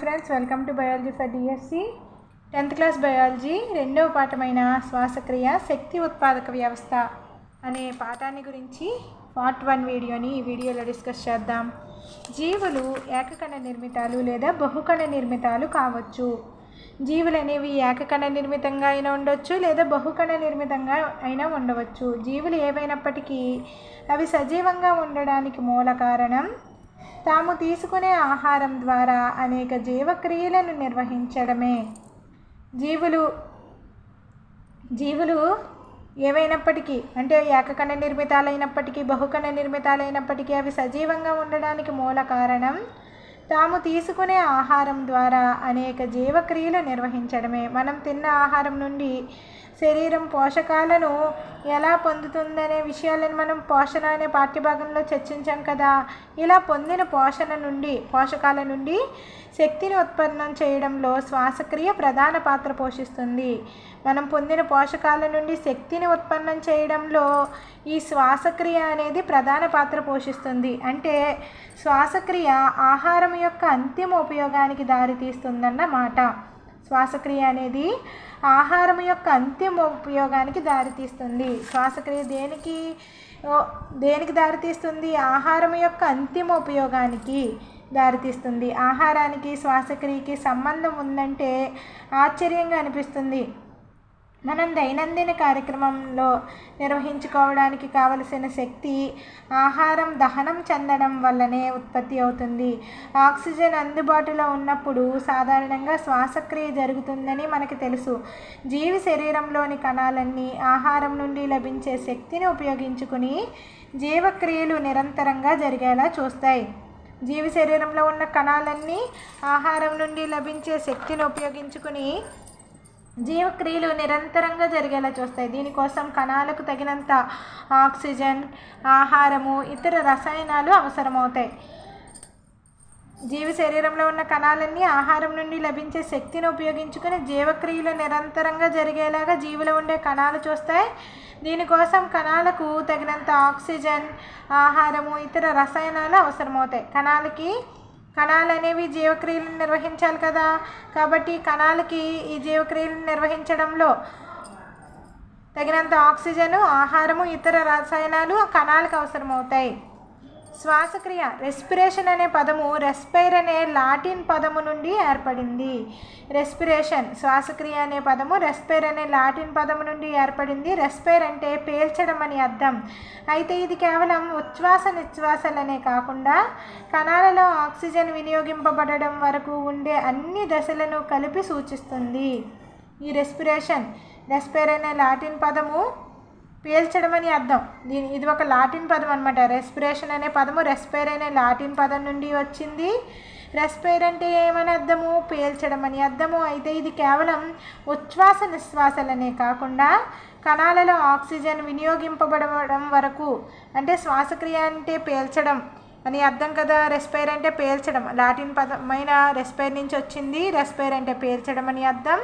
Friends welcome to biology for DSC tenth class biology రెండవ పాఠమైన శ్వాసక్రియ శక్తి ఉత్పాదక వ్యవస్థ అనే పాఠాన్ని గురించి పార్ట్ వన్ వీడియోని ఈ వీడియోలో డిస్కస్ చేద్దాం. జీవులు ఏకకణ నిర్మితాలు లేదా బహుకణ నిర్మితాలు కావచ్చు. జీవులు అనేవి ఏకకణ నిర్మితంగా అయినా ఉండొచ్చు లేదా బహుకణ నిర్మితంగా అయినా ఉండవచ్చు. జీవులు ఏవైనప్పటికీ అవి సజీవంగా ఉండడానికి మూల కారణం తాము తీసుకునే ఆహారం ద్వారా అనేక జీవక్రియలను నిర్వహించడమే. జీవులు జీవులు ఏవైనప్పటికీ అంటే ఏకకణ నిర్మితాలైనప్పటికీ బహుకణ నిర్మితాలైనప్పటికీ అవి సజీవంగా ఉండడానికి మూల కారణం తాము తీసుకునే ఆహారం ద్వారా అనేక జీవక్రియలు నిర్వహించడమే. మనం తిన్న ఆహారం నుండి శరీరం పోషకాలను ఎలా పొందుతుందనే విషయాలను మనం పోషణ అనే పాఠ్యభాగంలో చర్చించాం కదా. ఇలా పొందిన పోషణ నుండి పోషకాల నుండి శక్తిని ఉత్పన్నం చేయడంలో శ్వాసక్రియ ప్రధాన పాత్ర పోషిస్తుంది. మనం పొందిన పోషకాల నుండి శక్తిని ఉత్పన్నం చేయడంలో ఈ శ్వాసక్రియ అనేది ప్రధాన పాత్ర పోషిస్తుంది. అంటే శ్వాసక్రియ ఆహారం యొక్క అంతిమ ఉపయోగానికి దారితీస్తుందన్నమాట. శ్వాసక్రియ అనేది ఆహారం యొక్క అంతిమ ఉపయోగానికి దారితీస్తుంది. శ్వాసక్రియ దేనికి దేనికి దారితీస్తుంది? ఆహారం యొక్క అంతిమ ఉపయోగానికి దారితీస్తుంది. ఆహారానికి శ్వాసక్రియకి సంబంధం ఉందంటే ఆశ్చర్యంగా అనిపిస్తుంది. మనం దైనందిన కార్యక్రమంలో నిర్వహించుకోవడానికి కావలసిన శక్తి ఆహారం దహనం చెందడం వల్లనే ఉత్పత్తి అవుతుంది. ఆక్సిజన్ అందుబాటులో ఉన్నప్పుడు సాధారణంగా శ్వాసక్రియ జరుగుతుందని మనకి తెలుసు. జీవి శరీరంలోని కణాలన్నీ ఆహారం నుండి లభించే శక్తిని ఉపయోగించుకుని జీవక్రియలు నిరంతరంగా జరిగేలా చూస్తాయి. జీవి శరీరంలో ఉన్న కణాలన్నీ ఆహారం నుండి లభించే శక్తిని ఉపయోగించుకుని జీవక్రియలు నిరంతరంగా జరిగేలా చూస్తాయి. దీనికోసం కణాలకు తగినంత ఆక్సిజన్ ఆహారము ఇతర రసాయనాలు అవసరమవుతాయి. జీవి శరీరంలో ఉన్న కణాలన్నీ ఆహారం నుండి లభించే శక్తిని ఉపయోగించుకుని జీవక్రియలు నిరంతరంగా జరిగేలాగా జీవులో ఉండే కణాలు చూస్తాయి. దీనికోసం కణాలకు తగినంత ఆక్సిజన్ ఆహారము ఇతర రసాయనాలు అవసరమవుతాయి. కణాలకి కణాలు అనేవి జీవక్రియలను నిర్వహించాలి కదా. కాబట్టి కణాలకి ఈ జీవక్రియలను నిర్వహించడంలో తగినంత ఆక్సిజను ఆహారము ఇతర రసాయనాలు కణాలకు అవసరమవుతాయి. శ్వాసక్రియ రెస్పిరేషన్ అనే పదము రెస్పైర్ అనే లాటిన్ పదము నుండి ఏర్పడింది. రెస్పిరేషన్ శ్వాసక్రియ అనే పదము రెస్పైర్ అనే లాటిన్ పదము నుండి ఏర్పడింది. రెస్పైర్ అంటే పేల్చడం అని అర్థం. అయితే ఇది కేవలం ఉచ్ఛ్వాస నిశ్వాసలనే కాకుండా కణాలలో ఆక్సిజన్ వినియోగింపబడడం వరకు ఉండే అన్ని దశలను కలిపి సూచిస్తుంది. ఈ రెస్పిరేషన్ రెస్పైర్ అనే లాటిన్ పదము పీల్చడం అని అర్థం. దీని ఇది ఒక లాటిన్ పదం అనమాట రెస్పిరేషన్ అనే పదము రెస్పైర్ అనే లాటిన్ పదం నుండి వచ్చింది. రెస్పైర్ అంటే ఏమని అర్థము? పీల్చడం అని అర్థము. అయితే ఇది కేవలం ఉచ్ఛ్వాస నిశ్వాసలనే కాకుండా కణాలలో ఆక్సిజన్ వినియోగింపబడడం వరకు. అంటే శ్వాసక్రియ అంటే పీల్చడం అని అర్థం కదా. రెస్పైర్ అంటే పేల్చడం. లాటిన్ పదమైన రెస్పైర్ నుంచి వచ్చింది. రెస్పైర్ అంటే పేల్చడం అని అర్థం.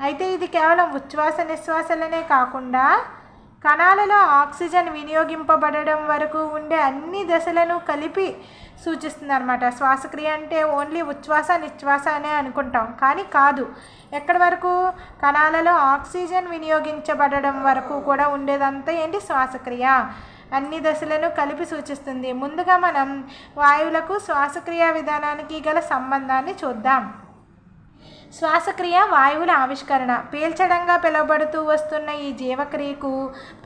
అయితే ఇది కేవలం ఉచ్ఛ్వాస నిశ్వాసలనే కాకుండా కణాలలో ఆక్సిజన్ వినియోగింపబడడం వరకు ఉండే అన్ని దశలను కలిపి సూచిస్తుంది అనమాట శ్వాసక్రియ అంటే ఓన్లీ ఉచ్ఛ్వాస నిశ్వాస అనే అనుకుంటాం. కానీ కాదు. ఎక్కడి వరకు? కణాలలో ఆక్సిజన్ వినియోగించబడడం వరకు కూడా ఉండేదంతా ఏంటి? శ్వాసక్రియ. అన్ని దశలను కలిపి సూచిస్తుంది. ముందుగా మనం వాయువులకు శ్వాసక్రియ విధానానికి గల సంబంధాన్ని చూద్దాం. శ్వాసక్రియ వాయువుల ఆవిష్కరణ. పీల్చడంగా పిలువబడుతూ వస్తున్న ఈ జీవక్రియకు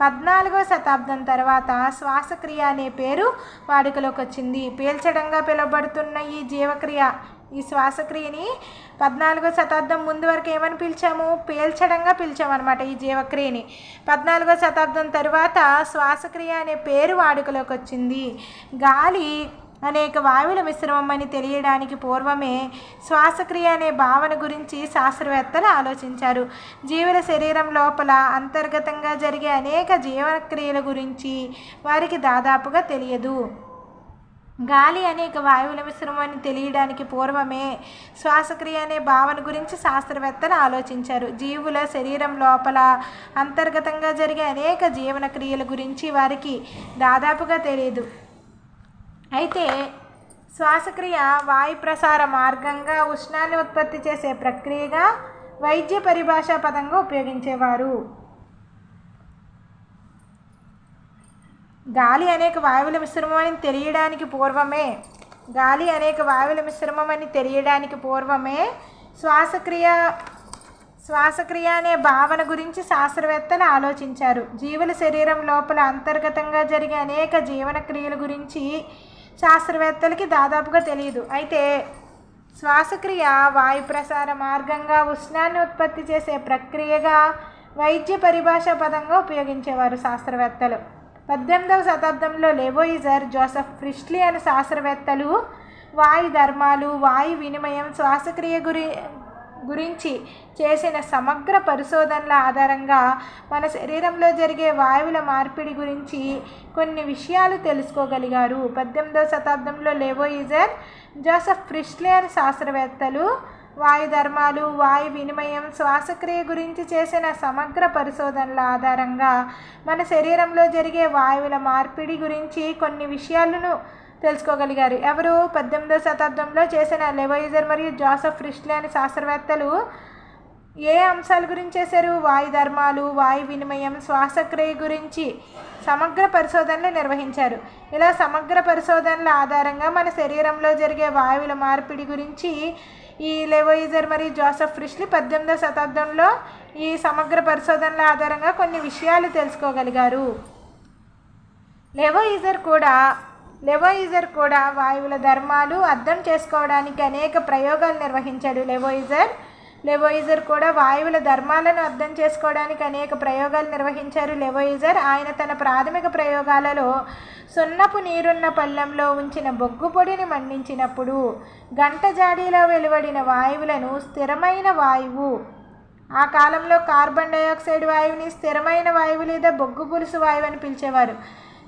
పద్నాలుగో శతాబ్దం తర్వాత శ్వాసక్రియ అనే పేరు వాడుకలోకి వచ్చింది పీల్చడంగా పిలువబడుతున్న ఈ జీవక్రియ ఈ శ్వాసక్రియని పద్నాలుగో శతాబ్దం ముందు వరకు ఏమని పిలిచాము? పీల్చడంగా పిలిచామన్నమాట ఈ జీవక్రియని. పద్నాలుగో శతాబ్దం తరువాత శ్వాసక్రియ అనే పేరు వాడుకలోకి వచ్చింది గాలి అనేక వాయువుల మిశ్రమం అని తెలియడానికి పూర్వమే శ్వాసక్రియ అనే భావన గురించి శాస్త్రవేత్తలు ఆలోచించారు. జీవుల శరీరం లోపల అంతర్గతంగా జరిగే అనేక జీవనక్రియల గురించి వారికి దాదాపుగా తెలియదు. గాలి అనేక వాయువుల మిశ్రమం అని తెలియడానికి పూర్వమే శ్వాసక్రియ అనే భావన గురించి శాస్త్రవేత్తలు ఆలోచించారు. జీవుల శరీరం లోపల అంతర్గతంగా జరిగే అనేక జీవన క్రియల గురించి వారికి దాదాపుగా తెలియదు. అయితే శ్వాసక్రియ వాయు ప్రసార మార్గంగా ఉష్ణాన్ని ఉత్పత్తి చేసే ప్రక్రియగా వైద్య పరిభాషా పదంగా ఉపయోగించేవారు. గాలి అనేక వాయువుల మిశ్రమం అని తెలియడానికి పూర్వమే. గాలి అనేక వాయువుల మిశ్రమం అని తెలియడానికి పూర్వమే శ్వాసక్రియ శ్వాసక్రియ అనే భావన గురించి శాస్త్రవేత్తలు ఆలోచించారు. జీవుల శరీరం లోపల అంతర్గతంగా జరిగే అనేక జీవన క్రియల గురించి శాస్త్రవేత్తలకి దాదాపుగా తెలియదు అయితే శ్వాసక్రియ వాయు ప్రసార మార్గంగా ఉష్ణాన్ని ఉత్పత్తి చేసే ప్రక్రియగా వైద్య పరిభాషా పదంగా ఉపయోగించేవారు శాస్త్రవేత్తలు. పద్దెనిమిదవ శతాబ్దంలో లెబోయిజర్ జోసెఫ్ ఫ్రిస్ట్లీ అనే శాస్త్రవేత్తలు వాయు ధర్మాలు వాయు వినిమయం శ్వాసక్రియ గురి గురించి చేసిన సమగ్ర పరిశోధనల ఆధారంగా మన శరీరంలో జరిగే వాయువుల మార్పిడి గురించి కొన్ని విషయాలు తెలుసుకోగలిగారు. పద్దెనిమిదవ శతాబ్దంలో లెబోయిజర్ జోసెఫ్ ఫ్రిస్లే శాస్త్రవేత్తలు వాయు ధర్మాలు వాయు వినిమయం శ్వాసక్రియ గురించి చేసిన సమగ్ర పరిశోధనల ఆధారంగా మన శరీరంలో జరిగే వాయువుల మార్పిడి గురించి కొన్ని విషయాలను తెలుసుకోగలిగారు. ఎవరు పద్దెనిమిదవ శతాబ్దంలో చేసిన లెవైజర్ మరియు జోసఫ్ ఫ్రిస్లే అనే శాస్త్రవేత్తలు ఏ అంశాల గురించి చేశారు? వాయు ధర్మాలు వాయు వినిమయం శ్వాసక్రియ గురించి సమగ్ర పరిశోధనలు నిర్వహించారు. ఇలా సమగ్ర పరిశోధనల ఆధారంగా మన శరీరంలో జరిగే వాయువుల మార్పిడి గురించి ఈ లెవోయిజర్ మరియు జోసఫ్ ఫ్రిష్లీ పద్దెనిమిదవ శతాబ్దంలో ఈ సమగ్ర పరిశోధనల ఆధారంగా కొన్ని విషయాలు తెలుసుకోగలిగారు. లెవోయిజర్ కూడా లెవోయిజర్ కూడా వాయువుల ధర్మాలు అర్థం చేసుకోవడానికి అనేక ప్రయోగాలు నిర్వహించాడు లెవోయిజర్. లెవోయిజర్ కూడా వాయువుల ధర్మాలను అర్థం చేసుకోవడానికి అనేక ప్రయోగాలు నిర్వహించారు లెవోయిజర్. ఆయన తన ప్రాథమిక ప్రయోగాలలో సున్నపు నీరున్న పళ్ళెంలో ఉంచిన బొగ్గు పొడిని మండించినప్పుడు గంట జాడీలో వెలువడిన వాయువులను స్థిరమైన వాయువు ఆ కాలంలో కార్బన్ డైఆక్సైడ్ వాయువుని స్థిరమైన వాయువు లేదా బొగ్గు పులుసు వాయువు అని పిలిచేవారు.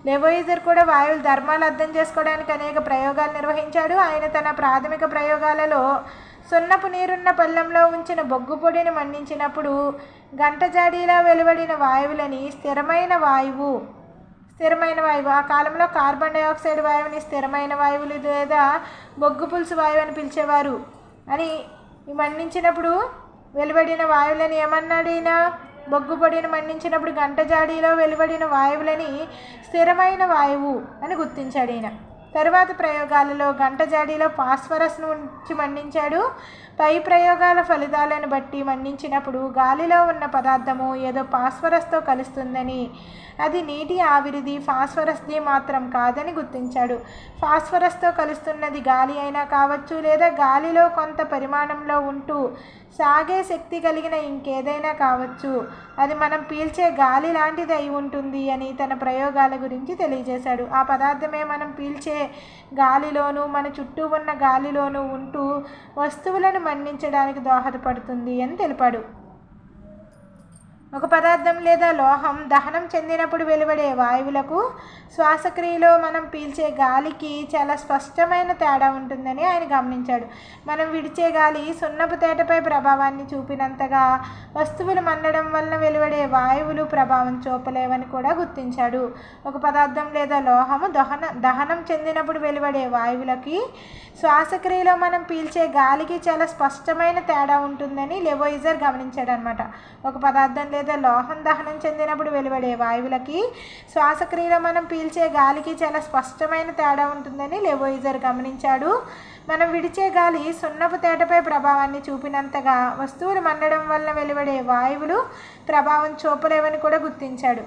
లెవోయిజర్ కూడా వాయువుల ధర్మాలు అర్థం చేసుకోవడానికి అనేక ప్రయోగాలు నిర్వహించాడు. ఆయన తన ప్రాథమిక ప్రయోగాలలో సున్నపు నీరున్న పళ్ళెంలో ఉంచిన బొగ్గు పొడిని మండించినప్పుడు గంటజాడీలా వెలువడిన వాయువులని స్థిరమైన వాయువు స్థిరమైన వాయువు ఆ కాలంలో కార్బన్ డైఆక్సైడ్ వాయువుని స్థిరమైన వాయువులు లేదా బొగ్గు పులుసు వాయువు అని పిలిచేవారు. అని మండించినప్పుడు వెలువడిన వాయువులని ఏమన్నాడు ఈయన? బొగ్గుపొడిని మండించినప్పుడు గంట జాడీలో వెలువడిన వాయువులని స్థిరమైన వాయువు అని గుర్తించాడు ఈయన. తరువాత ప్రయోగాలలో గంట జాడీలో ఫాస్ఫరస్ను ఉంచి మండించాడు పై ప్రయోగాల ఫలితాలను బట్టి మండించినప్పుడు గాలిలో ఉన్న పదార్థము ఏదో ఫాస్ఫరస్తో కలుస్తుందని అది నీటి ఆవిరిది ఫాస్ఫరస్ది మాత్రం కాదని గుర్తించాడు. ఫాస్ఫరస్తో కలుస్తున్నది గాలి అయినా కావచ్చు లేదా గాలిలో కొంత పరిమాణంలో ఉంటూ సాగే శక్తి కలిగిన ఇంకేదైనా కావచ్చు అది మనం పీల్చే గాలి లాంటిది అయి ఉంటుంది అని తన ప్రయోగాల గురించి తెలియజేశాడు. ఆ పదార్థమే మనం పీల్చే గాలిలోనూ మన చుట్టూ ఉన్న గాలిలోనూ ఉంటూ వస్తువులను మండించడానికి దోహదపడుతుంది అని తెలిపాడు. ఒక పదార్థం లేదా లోహం దహనం చెందినప్పుడు వెలువడే వాయువులకు శ్వాసక్రియలో మనం పీల్చే గాలికి చాలా స్పష్టమైన తేడా ఉంటుందని ఆయన గమనించాడు. మనం విడిచే గాలి సున్నపు తేటపై ప్రభావాన్ని చూపినంతగా వస్తువులు మండడం వలన వెలువడే వాయువులు ప్రభావం చూపలేవని కూడా గుర్తించాడు. ఒక పదార్థం లేదా లోహము దహన దహనం చెందినప్పుడు వెలువడే వాయువులకి శ్వాసక్రియలో మనం పీల్చే గాలికి చాలా స్పష్టమైన తేడా ఉంటుందని లెవోయిజర్ గమనించాడు అనమాట ఒక పదార్థం లేదా లోహం దహనం చెందినప్పుడు వెలువడే వాయువులకి శ్వాసక్రియలో మనం పీల్చే గాలికి చాలా స్పష్టమైన తేడా ఉంటుందని లెవోయిజర్ గమనించాడు. మనం విడిచే గాలి సున్నపు తేటపై ప్రభావాన్ని చూపినంతగా వస్తువులు మండడం వల్ల వెలువడే వాయువులు ప్రభావం చూపలేవని కూడా గుర్తించాడు.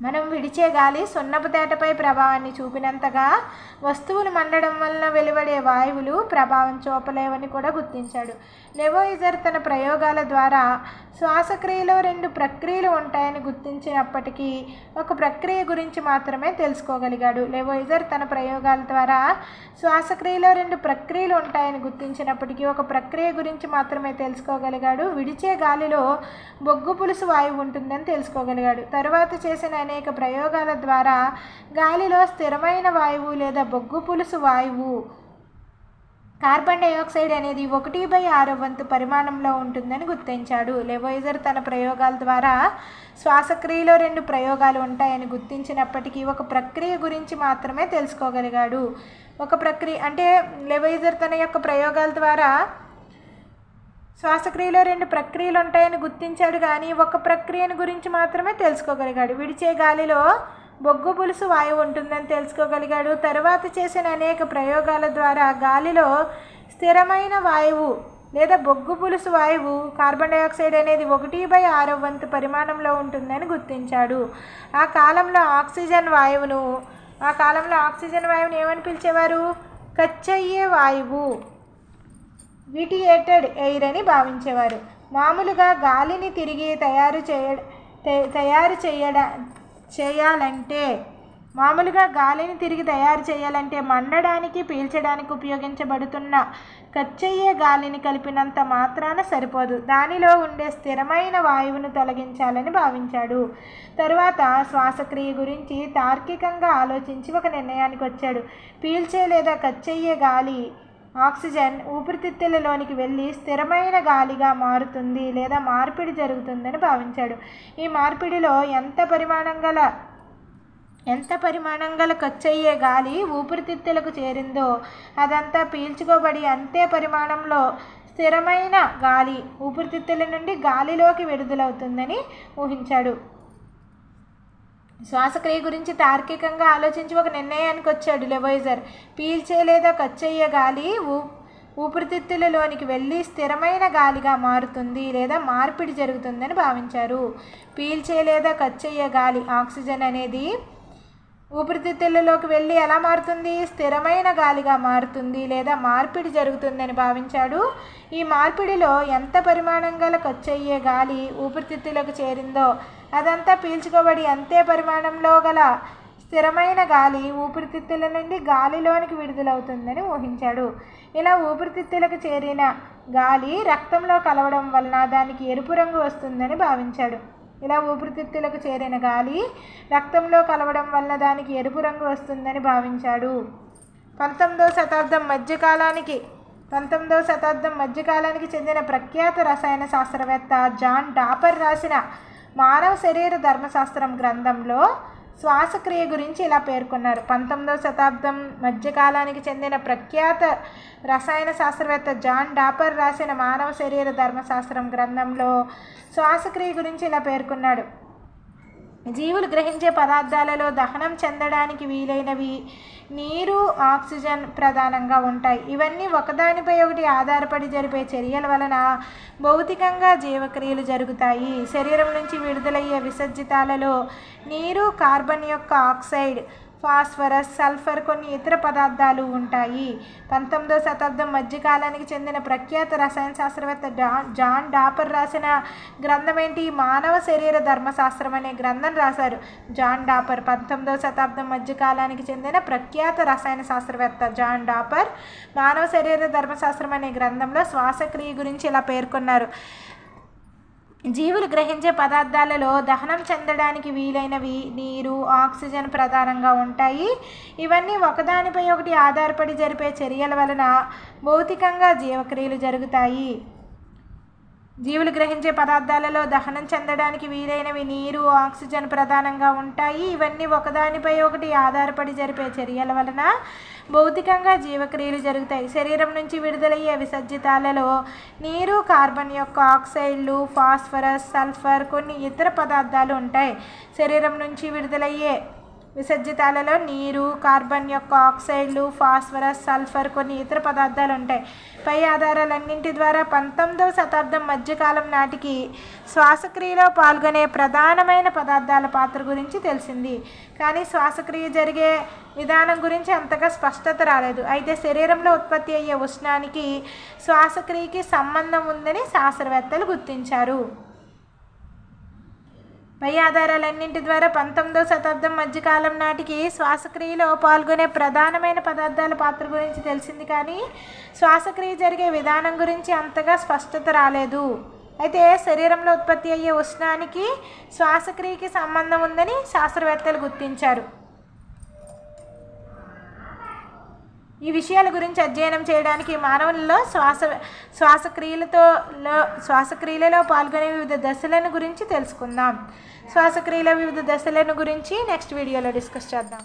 మనం విడిచే గాలి సున్నపు తేటపై ప్రభావాన్ని చూపినంతగా వస్తువులు మండడం వలన వెలువడే వాయువులు ప్రభావం చూపలేవని కూడా గుర్తించాడు. లెవోయిజర్ తన ప్రయోగాల ద్వారా శ్వాసక్రియలో రెండు ప్రక్రియలు ఉంటాయని గుర్తించినప్పటికీ ఒక ప్రక్రియ గురించి మాత్రమే తెలుసుకోగలిగాడు. లెవోయిజర్ తన ప్రయోగాల ద్వారా శ్వాసక్రియలో రెండు ప్రక్రియలు ఉంటాయని గుర్తించినప్పటికీ ఒక ప్రక్రియ గురించి మాత్రమే తెలుసుకోగలిగాడు. విడిచే గాలిలో బొగ్గు పులుసు వాయువు ఉంటుందని తెలుసుకోగలిగాడు. తర్వాత చేసిన అనేక ప్రయోగాల ద్వారా గాలిలో స్థిరమైన వాయువు లేదా బొగ్గు పులుసు వాయువు. కార్బన్ డైఆక్సైడ్ అనేది ఒకటి బై ఆరో వంతు పరిమాణంలో ఉంటుందని గుర్తించాడు. లెవోయిజర్ తన ప్రయోగాల ద్వారా శ్వాసక్రియలో రెండు ప్రయోగాలు ఉంటాయని గుర్తించినప్పటికీ ఒక ప్రక్రియ గురించి మాత్రమే తెలుసుకోగలిగాడు. ఒక ప్రక్రియ అంటే లెవోయిజర్ తన యొక్క ప్రయోగాల ద్వారా శ్వాసక్రియలో రెండు ప్రక్రియలు ఉంటాయని గుర్తించాడు కానీ ఒక ప్రక్రియను గురించి మాత్రమే తెలుసుకోగలిగాడు. విడిచే గాలిలో బొగ్గు పులుసు వాయువు ఉంటుందని తెలుసుకోగలిగాడు. తరువాత చేసిన అనేక ప్రయోగాల ద్వారా గాలిలో స్థిరమైన వాయువు లేదా బొగ్గు పులుసు వాయువు కార్బన్ డైఆక్సైడ్ అనేది ఒకటి బై ఆరో వంతు పరిమాణంలో ఉంటుందని గుర్తించాడు. ఆ కాలంలో ఆక్సిజన్ వాయువును ఆ కాలంలో ఆక్సిజన్ వాయువుని ఏమని పిలిచేవారు? కచ్చయ్యే వాయువు. విటియేటెడ్ ఎయిర్ అని భావించేవారు. మామూలుగా గాలిని తిరిగి తయారు చేయ తయారు చేయడ చేయాలంటే మామూలుగా గాలిని తిరిగి తయారు చేయాలంటే మండడానికి పీల్చడానికి ఉపయోగించబడుతున్న ఖర్చయ్యే గాలిని కలిపినంత మాత్రాన సరిపోదు. దానిలో ఉండే స్థిరమైన వాయువును తొలగించాలని భావించాడు. తరువాత శ్వాసక్రియ గురించి తార్కికంగా ఆలోచించి ఒక నిర్ణయానికి వచ్చాడు పీల్చే లేదా ఖర్చయ్యే గాలి ఆక్సిజన్ ఊపిరితిత్తులలోనికి వెళ్ళి స్థిరమైన గాలిగా మారుతుంది లేదా మార్పిడి జరుగుతుందని భావించాడు. ఈ మార్పిడిలో ఎంత పరిమాణం గల ఎంత పరిమాణం గల ఖర్చయ్యే గాలి ఊపిరితిత్తులకు చేరిందో అదంతా పీల్చుకోబడి అంతే పరిమాణంలో స్థిరమైన గాలి ఊపిరితిత్తుల నుండి గాలిలోకి విడుదలవుతుందని ఊహించాడు. శ్వాసక్రియ గురించి తార్కికంగా ఆలోచించి ఒక నిర్ణయానికి వచ్చాడు లెవోయిజర్ పీల్చే లేదా ఖర్చయ్యే గాలి ఊ ఊపిరితిత్తులలోనికి వెళ్ళి స్థిరమైన గాలిగా మారుతుంది లేదా మార్పిడి జరుగుతుందని భావించారు. పీల్చే లేదా ఖర్చయ్యే గాలి ఆక్సిజన్ అనేది ఊపిరితిత్తులలోకి వెళ్ళి ఎలా మారుతుంది? స్థిరమైన గాలిగా మారుతుంది లేదా మార్పిడి జరుగుతుందని భావించాడు. ఈ మార్పిడిలో ఎంత పరిమాణం గల ఖర్చయ్యే గాలి ఊపిరితిత్తులకు చేరిందో అదంతా పీల్చుకోబడి అంతే పరిమాణంలో గల స్థిరమైన గాలి ఊపిరితిత్తుల నుండి గాలిలోనికి విడుదలవుతుందని ఊహించాడు. ఇలా ఊపిరితిత్తులకు చేరిన గాలి రక్తంలో కలవడం వలన దానికి ఎరుపు రంగు వస్తుందని భావించాడు. ఇలా ఊపిరితిత్తులకు చేరిన గాలి రక్తంలో కలవడం వలన దానికి ఎరుపు రంగు వస్తుందని భావించాడు. పంతొమ్మిదవ శతాబ్దం మధ్యకాలానికి పంతొమ్మిదవ శతాబ్దం మధ్యకాలానికి చెందిన ప్రఖ్యాత రసాయన శాస్త్రవేత్త జాన్ డాపర్ రాసిన మానవ శరీర ధర్మశాస్త్రం గ్రంథంలో శ్వాసక్రియ గురించి ఇలా పేర్కొన్నారు. పంతొమ్మిదవ శతాబ్దం మధ్యకాలానికి చెందిన ప్రఖ్యాత రసాయన శాస్త్రవేత్త జాన్ డాపర్ రాసిన మానవ శరీర ధర్మశాస్త్రం గ్రంథంలో శ్వాసక్రియ గురించి ఇలా పేర్కొన్నాడు. జీవులు గ్రహించే పదార్థాలలో దహనం చెందడానికి వీలైనవి నీరు ఆక్సిజన్ ప్రధానంగా ఉంటాయి. ఇవన్నీ ఒకదానిపై ఒకటి ఆధారపడి జరిపే చర్యల వలన భౌతికంగా జీవక్రియలు జరుగుతాయి. శరీరం నుంచి విడుదలయ్యే విసర్జితాలలో నీరు కార్బన్ యొక్క ఆక్సైడ్ ఫాస్ఫరస్ సల్ఫర్ కొన్ని ఇతర పదార్థాలు ఉంటాయి. పంతొమ్మిదవ శతాబ్దం మధ్యకాలానికి చెందిన ప్రఖ్యాత రసాయన శాస్త్రవేత్త డా జాన్ డాపర్ రాసిన గ్రంథం ఏంటి? మానవ శరీర ధర్మశాస్త్రం అనే గ్రంథం రాశారు. జాన్ డాపర్ పంతొమ్మిదవ శతాబ్దం మధ్యకాలానికి చెందిన ప్రఖ్యాత రసాయన శాస్త్రవేత్త జాన్ డాపర్ మానవ శరీర ధర్మశాస్త్రం అనే గ్రంథంలో శ్వాసక్రియ గురించి ఇలా పేర్కొన్నారు. జీవులు గ్రహించే పదార్థాలలో దహనం చెందడానికి వీలైనవి నీరు ఆక్సిజన్ ప్రధానంగా ఉంటాయి. ఇవన్నీ ఒకదానిపై ఒకటి ఆధారపడి జరిపే చర్యల వలన భౌతికంగా జీవక్రియలు జరుగుతాయి. జీవులు గ్రహించే పదార్థాలలో దహనం చెందడానికి వీలైనవి నీరు ఆక్సిజన్ ప్రధానంగా ఉంటాయి. ఇవన్నీ ఒకదానిపై ఒకటి ఆధారపడి జరిపే చర్యల వలన భౌతికంగా జీవక్రియలు జరుగుతాయి. శరీరం నుంచి విడుదలయ్యే విసర్జితాలలో నీరు కార్బన్ యొక్క ఆక్సైడ్లు ఫాస్ఫరస్ సల్ఫర్ కొన్ని ఇతర పదార్థాలు ఉంటాయి. శరీరం నుంచి విడుదలయ్యే విసర్జితాలలో నీరు కార్బన్ యొక్క ఆక్సైడ్లు ఫాస్ఫరస్ సల్ఫర్ కొన్ని ఇతర పదార్థాలు ఉంటాయి. పై ఆధారాలన్నింటి ద్వారా పంతొమ్మిదవ శతాబ్దం మధ్యకాలం నాటికి శ్వాసక్రియలో పాల్గొనే ప్రధానమైన పదార్థాల పాత్ర గురించి తెలిసింది. కానీ శ్వాసక్రియ జరిగే విధానం గురించి అంతగా స్పష్టత రాలేదు. అయితే శరీరంలో ఉత్పత్తి అయ్యే ఉష్ణానికి శ్వాసక్రియకి సంబంధం ఉందని శాస్త్రవేత్తలు గుర్తించారు. పై ఆధారాలన్నింటి ద్వారా పంతొమ్మిదవ శతాబ్దం మధ్యకాలం నాటికి శ్వాసక్రియలో పాల్గొనే ప్రధానమైన పదార్థాల పాత్ర గురించి తెలిసింది కానీ శ్వాసక్రియ జరిగే విధానం గురించి అంతగా స్పష్టత రాలేదు. అయితే శరీరంలో ఉత్పత్తి అయ్యే ఉష్ణానికి శ్వాసక్రియకి సంబంధం ఉందని శాస్త్రవేత్తలు గుర్తించారు. ఈ విషయాల గురించి అధ్యయనం చేయడానికి మానవులలో శ్వాస శ్వాసక్రియలతో శ్వాసక్రియలలో పాల్గొనే వివిధ దశలను గురించి తెలుసుకుందాం. శ్వాసక్రియల వివిధ దశలను గురించి నెక్స్ట్ వీడియోలో డిస్కస్ చేద్దాం.